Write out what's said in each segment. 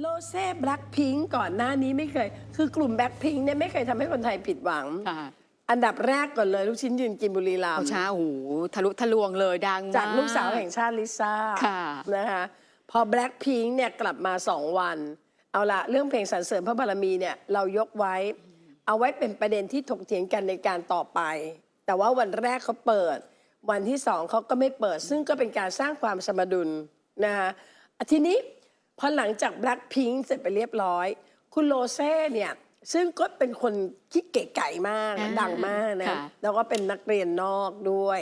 โลเซ่แบล็คพิงก่อนหน้านี้ไม่เคย คือกลุ่มแบล็คพิงเนี่ยไม่เคยทำให้คนไทยผิดหวัง ค่ะอันดับแรกก่อนเลยลูกชิ้นยืนกินบุรีรัมเอาย์ช้าโอ้โหทะลุทะลวงเลยดังม จากลูกสาวแห่งชาติลิซ่าค่ะ นะคะพอ Blackpink เนี่ยกลับมาสองวัน เอาละเรื่องเพลงสรรเสริญพระบารมีเนี่ยเรายกไว้ เอาไว้เป็นประเด็นที่ถกเถียงกันในการต่อไป แต่ว่าวันแรกเขาเปิด วันที่สองเขาก็ไม่เปิด ซึ่งก็เป็นการสร้างความสมดุลนะคะทีนี้ พอหลังจาก Blackpink เสร็จไปเรียบร้อย คุณโลเซ่เนี่ยซึ่งก็เป็นคนคิดเก๋ไก่มากอ่าดังมากนะค่ะ แล้วก็เป็นนักเรียนนอกด้วย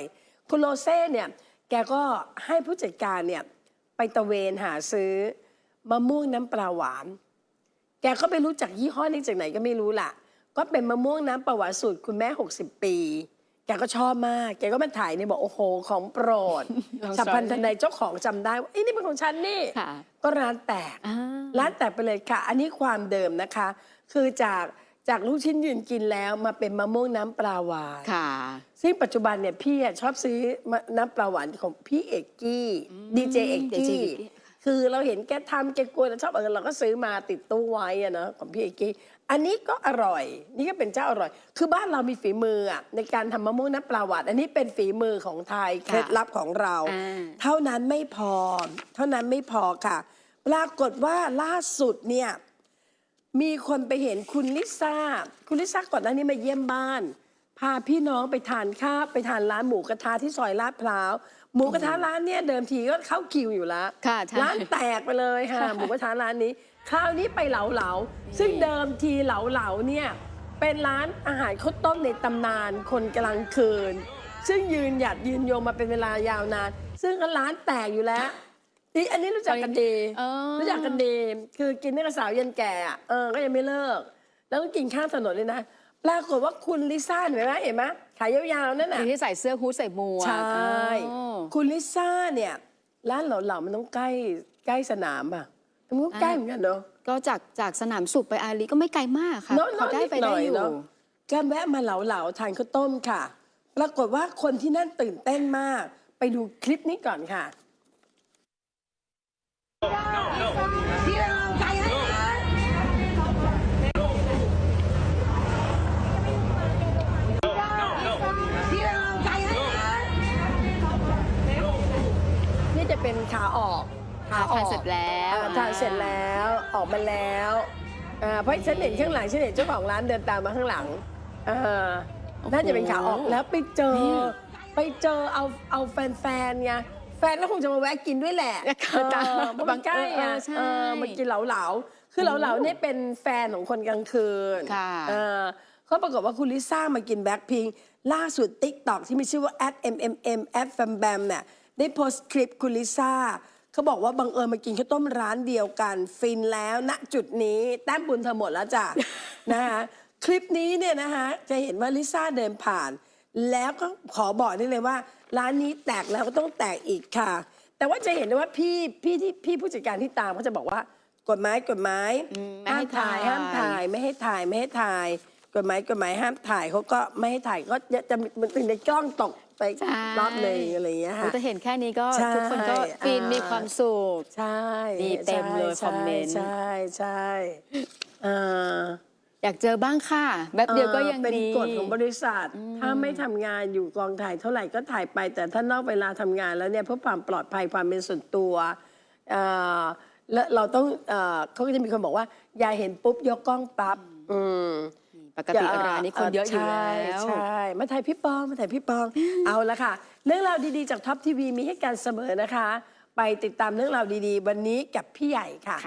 คุณโลเซ่เนี่ยแกก็ให้ผู้จัดการเนี่ยไปตระเวนหาซื้อมะม่วงน้ำปลาหวาน แกก็ไปรู้จักยี่ห้อนี้จากไหนก็ไม่รู้ล่ะ ก็เป็นมะม่วงน้ำปลาหวานสูตรคุณแม่ 60 ปีแกก็ชอบมาก แกก็มาถ่ายเนี่ยบอกโอ้โหของโปรดลองฉับพลันช้อนทันใดเจ้าของจำได้ว่าเอ้ยนี่เป็นของฉันนี่ ค่ะ ก็ร้านแตก อ่า ร้านแตกไปเลยค่ะ อันนี้ความเดิมนะคะ คือจากจากลูกชิ้นยืนกินแล้วมาเป็นมะม่วงน้ำปลาหวาน ค่ะ ซึ่งปัจจุบันเนี่ยพี่อะชอบซื้อมะน้ำปลาหวานของพี่เอกกี้ดีเจเอก DJ กี้เอกกี้ คือเราเห็นแกทำแกกลัวเราชอบเออเราก็ซื้อมาติดตู้ไว้อะเนาะของพี่เอกกี้อันนี้ก็อร่อย นี่ก็เป็นเจ้าอร่อย คือบ้านเรามีฝีมืออะในการทำมะม่วงน้ำปลาหวานอันนี้เป็นฝีมือของไทยเคล็ดลับของเรา อ่า เท่านั้นไม่พอ เท่านั้นไม่พอค่ะ ปรากฏว่าล่าสุดเนี่ย มีคนไปเห็นคุณลิซ่า คุณลิซ่าก่อนหน้านี้มาเยี่ยมบ้าน พาพี่น้องไปทานข้าวไปทานร้านหมูกระทะที่ซอยลาดพร้าว หมูกระทะร้านเนี่ยเดิมทีก็เข้าคิวอยู่แล้ว ค่ะใช่ ร้านแตกไปเลยค่ะ หมูกระทะร้านนี้ คราวนี้ไปเหลาเหลาๆซึ่งเดิมทีเหลาเหลาๆเนี่ยเป็นร้านอาหารข้าวต้มในตำนานคนกลางคืน ซึ่งยืนหยัดยืนโยงมาเป็นเวลายาวนาน ซึ่งก็ร้านแตกอยู่แล้วนี่อันนี้รู้จักกันดี เออ รู้จักกันดี คือกินตั้งแต่สาวยันแก่อะเออ ก็ยังไม่เลิก แล้วก็กินข้างถนนเลยนะ ปรากฏว่าคุณลิซ่าเห็นไหมเห็นไหมขายยาวๆนั่นน่ะ ที่ใส่เสื้อฮู้ดใส่หมวกใช่ อ๋อ คุณลิซ่าเนี่ยร้านเหล่าๆมันต้องใกล้ใกล้สนามอะมันก็ใกล้เหมือนกันเนาะ ก็จากจากสนามสุขไปอารีก็ไม่ไกลมากค่ะเนอะพอได้ไปได้อยู่ เนอะแกแวะมาเหลาๆทานข้าวต้มค่ะ ปรากฏว่าคนที่นั่นตื่นเต้นมาก ไปดูคลิปนี้ก่อนค่ะที่เราใจให้นะที่เราใจให้นะ นี่จะ เป็นขาออกทานเสร็จแล้วอ่าทานเสร็จแล้วออกมาแล้วอ่าเพราะฉันเห็นข้างหลังฉันเห็นเจ้าของร้านเดินตามมาข้างหลังอ่าน่าจะเป็นขาออกแล้วไปเจอ ไปเจอเอาเอาแฟนๆไงแฟนก็คงจะมาแวะกินด้วยแหละเออตามเออเพราะมันใกล้เออะอใช่เออมันกินเหลาๆคือเหลาๆเนี่ยเป็นแฟนของคนกลางคืนค่ะเออเขาปรากฏว่าคุณลิซ่ามากินแบ็คพิงล่าสุด t ิ k t o k ที่มีชื่อว่า @mmm @fambam เนี่ย ได้โพสต์คลิปคุณลิซ่าเขาบอกว่าบังเอิญมากินข้าวต้มร้านเดียวกัน ฟินแล้วณจุดนี้แต้มบุญเธอหมดแล้วจ้ะ นะคะคลิปนี้เนี่ยนะคะจะเห็นว่าลิซ่าเดินผ่าน แล้วก็ขอบอกได้เลยว่า ร้านนี้แตกแล้วก็ต้องแตกอีกค่ะ แต่ว่าจะเห็นได้ว่าพี่พี่ที่พี่ผู้จัดการที่ตามเขาจะบอกว่ากฎหมายกฎหมายอืมไม่ให้ห้ามถ่าย ถ่ายห้ามถ่ายไม่ให้ถ่ายไม่ให้ถ่าย กฎหมายกฎหมายห้ามถ่ายเขาก็ไม่ให้ถ่ายก็จะจะมันถึงในกล้องตกไปใช่ รอบหนึ่งอะไรอย่างเงี้ยโอ้ค่ะแต่เห็นแค่นี้ก็ใช่ทุกคนก็ฟินอ่ามี มีความสุข ใช่มีเต็มเลยใช่คอมเมนต์ ใช่ใช่อ่าอยากเจอบ้างค่ะแบบเดียวก็ยังเป็นดีกฎของบริษัท ถ้าไม่ทำงานอยู่กองถ่ายเท่าไหร่ก็ถ่ายไป แต่ถ้านอกเวลาทำงานแล้วเนี่ยเพื่อความปลอดภัยความเป็นส่วนตัวเอ่อและเราต้องเอ่อเขาก็จะมีคนบอกว่า อย่าเห็นปุ๊บยกกล้องปั๊บอืม ปกติร้านนี้คนเยอะอยู่แล้วใช่ใช่ มาถ่ายพี่ปอง มาถ่ายพี่ปอง เอาละค่ะ เรื่องราวดีๆ จากท็อปทีวีมีให้กันเสมอนะคะ ไปติดตามเรื่องราวดีๆ วันนี้กับพี่ใหญ่ค่ะ